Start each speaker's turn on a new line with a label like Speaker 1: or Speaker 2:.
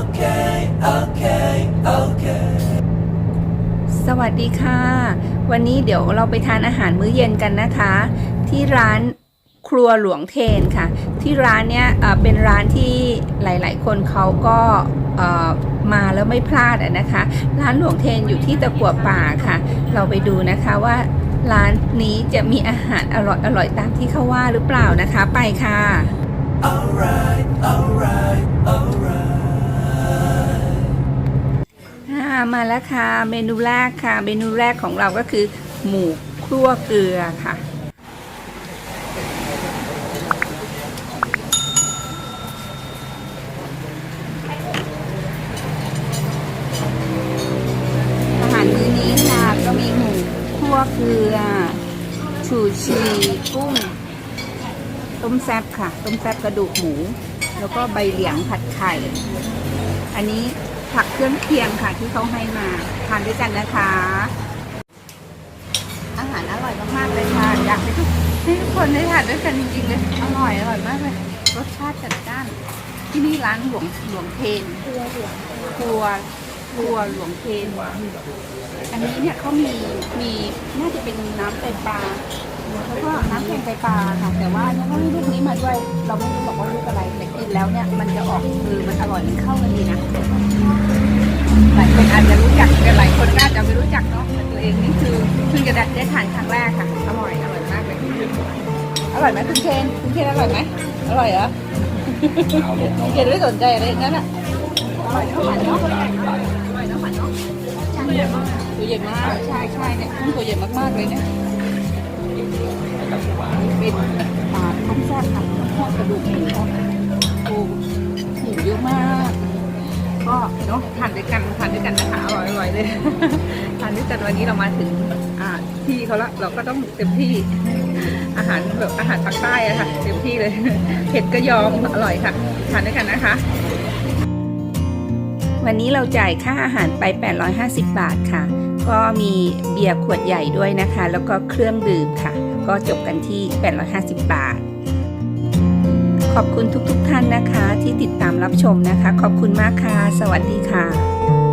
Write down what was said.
Speaker 1: okay okay okay สวัสดีค่ะ วันนี้เดี๋ยวเราไปทานอาหารมื้อเย็นกันนะคะ ที่ร้านครัวหลวงเทนค่ะ ที่ร้านเนี้ยเป็นร้านที่หลาย ๆ คนเขาก็มาแล้วไม่พลาดนะคะ ร้านหลวงเทนอยู่ที่ตะกัวป่าค่ะ เราไปดูนะคะว่าร้านนี้จะมีอาหารอร่อยอร่อยตามที่เขาว่าหรือเปล่านะคะ ไปค่ะ
Speaker 2: alright alright alright
Speaker 1: มาแล้วค่ะ เมนูแรกค่ะ เมนูแรกของเราก็คือ หมูคั่วเกลือค่ะ อาหารมื้อนี้ค่ะก็มีหมูคั่วเกลือ ชูชีกุ้ง ต้มแซบค่ะ ต้มแซบกระดูกหมู แล้วก็ใบเหลียงผัดไข่ อันนี้ ผักเครื่องเคียงค่ะที่เขาให้มาทานด้วยกันนะคะ อาหารอร่อยมากๆเลยค่ะอยากให้ทุกให้ทุกคนได้ทานด้วยกันจริงๆเลยอร่อยอร่อยมากเลย รสชาติจัดจ้าน ที่นี่ร้านหลวงหลวงเทนครัวครัวคัวหลวงเทนอันนี้เนี่ยเขามีมีน่าจะเป็นน้ำไตปลาแล้วก็น้ำแกงไตปลาค่ะแต่ว่าเนี่ยเขาให้ลูกนี้มาด้วยเราไม่รู้บอก ออกคือมันอร่อยมันเข้ากันดีนะ หลายคนอาจจะรู้จักแต่หลายคนก็อาจจะไม่รู้จักเนาะแต่ตัวเองนี่คือเพิ่งจะได้ได้ทานครั้งแรกค่ะ อร่อยอร่อยมากเลย อร่อยไหมคุณเคนคุณเคนอร่อยไหมอร่อยเหรอคุณเคนไม่สนใจอะไรนั่นอะอร่อยเท่าไหร่เนาะอร่อยเท่าไหร่เนาะตัวใหญ่มากตัวใหญ่มากใช่ใช่เนี่ยกุ้งตัวใหญ่มากๆเลยเนี่ยเป็นปลาต้มแซ่บค่ะทอดกระดูกหมูโเนาะทานด้วยกันทานด้วยกันนะคะอร่อยอร่อยเลยทานด้วยกันวันนี้เรามาถึงที่เขาละเราก็ต้องเต็มที่อาหารแบบอาหารภาคใต้อะค่ะเต็มที่เลยเผ็ดก็ยอมอร่อยค่ะทานด้วยกันนะคะ วันนี้เราจ่ายค่าอาหารไป 850 บาทค่ะ ก็มีเบียร์ขวดใหญ่ด้วยนะคะ แล้วก็เครื่องดื่มค่ะ ก็จบกันที่ 850 บาท ขอบคุณทุกๆทท่านนะคะ ที่ติดตามรับชมนะคะ ขอบคุณมากค่ะ สวัสดีค่ะ